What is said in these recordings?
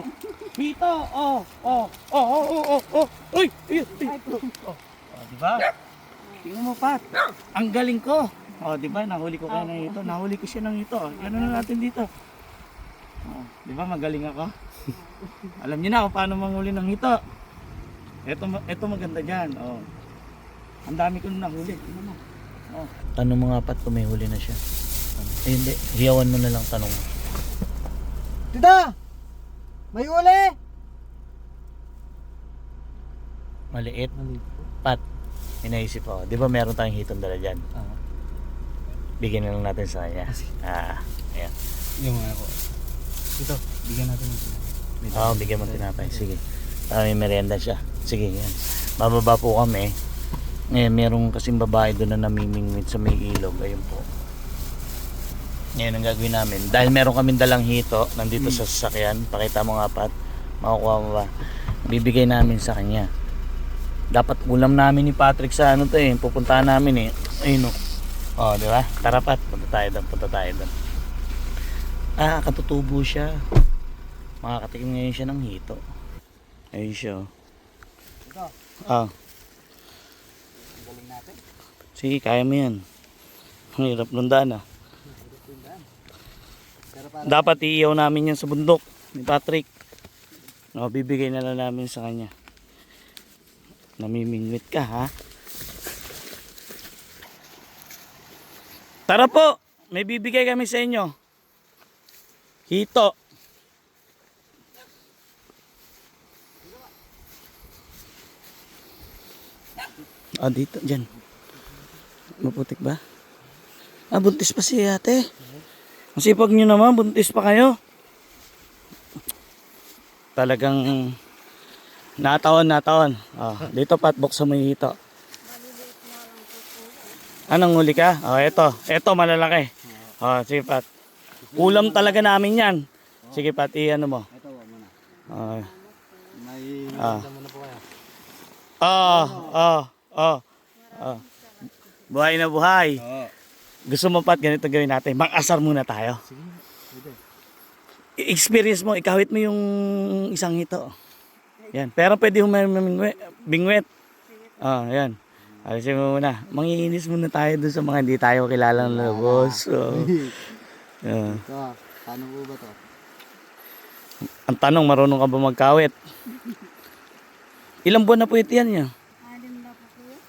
oh. Hito, oh, oh, oh, oh, oh, oh, oh. Uy, uy. Oh, oh, di ba? Tingnan mo, Pat. Ang galing ko. Oh, di ba? Nahuli ko kayo ng ito. Nahuli ko siya ng ito. Ano na natin dito? Oh, di ba? Magaling ako. Alam niyo na kung paano manghuli ng. Ito, ma- ito maganda dyan. Oh. Ang dami ko na nahuli. Oh. Tanong mo nga pat kung may huli na siya. Eh hindi, hiyawan mo na lang tanong mo. Tita! May uli! Maliit. Pat, inaisip ako. Di ba meron tayong hitong dala dyan? Ah. Bigyan na lang natin sa kanya. Ah, ayan. Yung mga ko. Ito, bigyan natin ng tinapay. Oo, bigyan mo ng tinapay. Sige. Para may merienda siya. Sige, yan. Bababa po kami. Eh, merong kasing babae doon na namimingwit sa may ilog. Ayun po. Ngayon ang gagawin namin. Dahil meron kaming dalang hito nandito sa sasakyan. Pakita mo nga pat. Makukuha mo ba? Bibigay namin sa kanya. Dapat ulam namin ni Patrick sa ano to eh. Pupuntahan namin eh. Ayun o. Oh, di ba? Tara pat. Punta tayo doon. Punta tayo doon. Ah, katutubo siya. Makakatikim ngayon siya ng hito. Ayun siya. oh. Ito, Ah, sige, kaya mo yan. Ang hirap lundaan ah. Dapat iiyaw namin yan sa bundok ni Patrick. No, bibigay na lang namin sa kanya. Namimingwit ka ha. Tara po, may bibigay kami sa inyo. Hito. Ah, dito, dyan. Maputik ba? Ah, buntis pa si ate. Masipag nyo naman, buntis pa kayo. Talagang nataon, nataon. Oh, dito pat, buksan mo yung hito. Anong huli ka? Oh, eto. Eto, malalaki. Oh, sige pat. Ulam talaga namin yan. Sige pat, i-ano mo. ito, wag mo na. Oh, May Ah. mo na po kayo. oh, oh, oh. oh. Buhay na buhay. Oo. Gusto mo pat, ganito gawin natin. Mag-asar muna tayo. Sige, pwede. I-experience mo, ikawit mo yung isang hito. Yan. Pero pwede humamingwit. Bingwit. Ah, yan. Alisin mo muna. Mangiinis muna tayo dun sa mga hindi tayo kilalang lubos. So, yan. Ito, ah. paano po ba to? Ang tanong, marunong ka ba magkawit? Ilang buwan na po ito yan niya?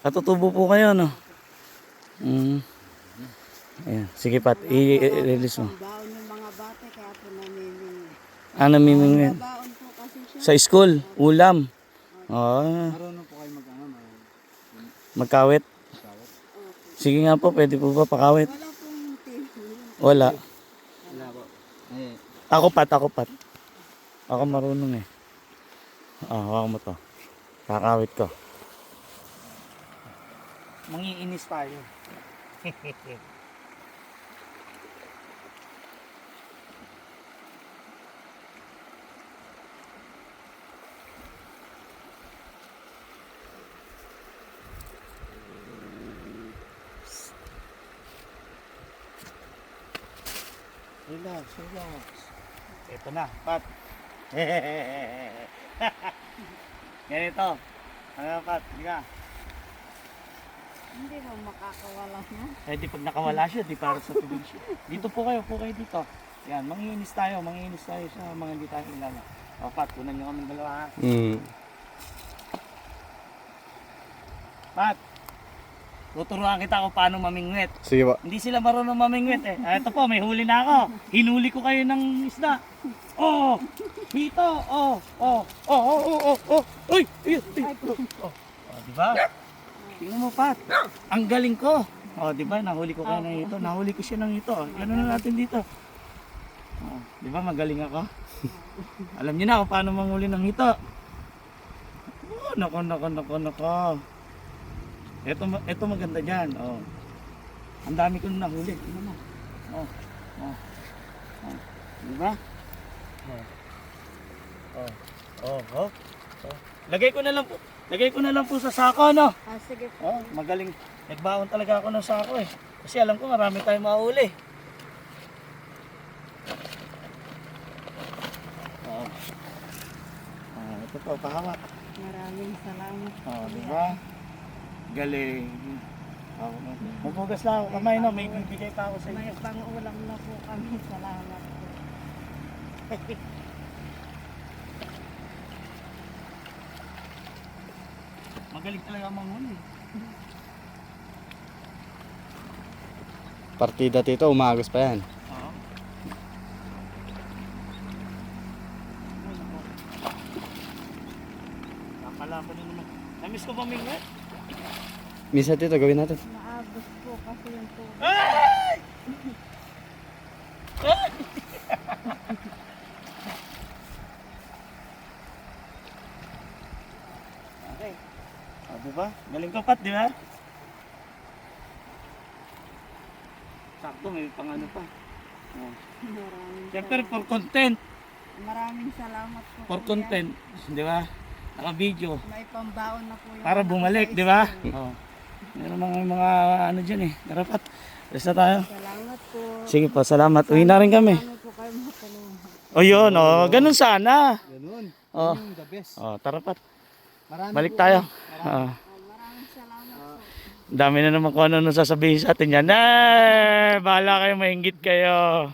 Katutubo po kayo, no? Mm. Ayan. Sige, Pat. I-release mo. Baon ng mga bata kaya po namimingin. Ah, namimingwit. Baon po kasi siya. Sa school, ulam. Oh, Marunong po kayo mag ano, mag magkawit. Sige nga po, pwede po ba pakawit? Wala pong TV. Wala. Wala po. Eh, Ako pat, ako pat. Ako marunong eh. Ah, hawak mo to. Kakawit ko. Mangiinis tayo. relax, relax. Ito na, pat. Ganito. Ano pat, di ka. Hindi mo makakawala na. Eh di pag nakawala siya, di para sa tubig siya. Dito po kayo, po kayo dito. Yan, mangiinis tayo, mangiinis tayo sa mga hindi tayo kilala. O pat, kunan nyo kaming dalawa ha. Hmm. Pat, tuturuan kita kung paano mamingwit. Sige po. Hindi sila marunong mamingwit eh. Ah, ito po, may huli na ako. Hinuli ko kayo ng isda. Oh, hito. Oh, oh, oh, oh, oh, oh, oh. Uy, uy, uy. Oh, oh, di ba? Tingnan mo, Pat. Ang galing ko. Oh, di ba? Nahuli ko kayo ng ito. Nahuli ko siya ng ito. Ano na natin dito? Oh, di ba? Magaling ako. Alam niyo na kung paano manghuli ng hito. Oh, nako, nako, nako, nako. Ito, ito maganda dyan. Oh. Ang dami ko na nahuli. Tingnan mo. Oh. Oh. Oh. Di ba? Oh. Oh. Oh. Oh. oh. Lagay ko na lang po. Lagay ko na lang po sa sako, no? Ah, sige po. Oh, magaling. Nagbaon talaga ako ng sako eh. Kasi alam ko marami tayong mahuli. Oh. Ito po, pahawak. Maraming salamat. Oh, di ba? Galing. Oh, maghugas na ako kamay, no? May bibigay pa ako sa May inyo. pang-ulam na po kami. Salamat po. Magaling talaga ang manghuli. Partida tito, umagos pa yan. Oo. Nakala ko na naman. Namiss ko ba mingwet? Misa tito, gawin natin. Naagos po kasi yung tubig. Ay! okay. O, di ba? Galing ko pat, di ba? Sakto, may pangano pa. Oh. Maraming Siyempre, salamat. for content. Maraming salamat po. For content. Di ba? Naka-video. May pambaon na po yung Para bumalik, di ba? school. Oh. Meron mga, mga ano dyan eh. Dapat. Alis na tayo. Salamat po. Sige po, salamat. Uwi na rin kami. Po kayo matulungan? O yun, oh, ganun sana. Ganun. Oh. Yung the best. Oh, tara pat. Marami Balik po tayo. Oh, maraming salamat po. dami na naman kung ano sasabihin sa atin yan. Eh, bahala kayo, maingit kayo.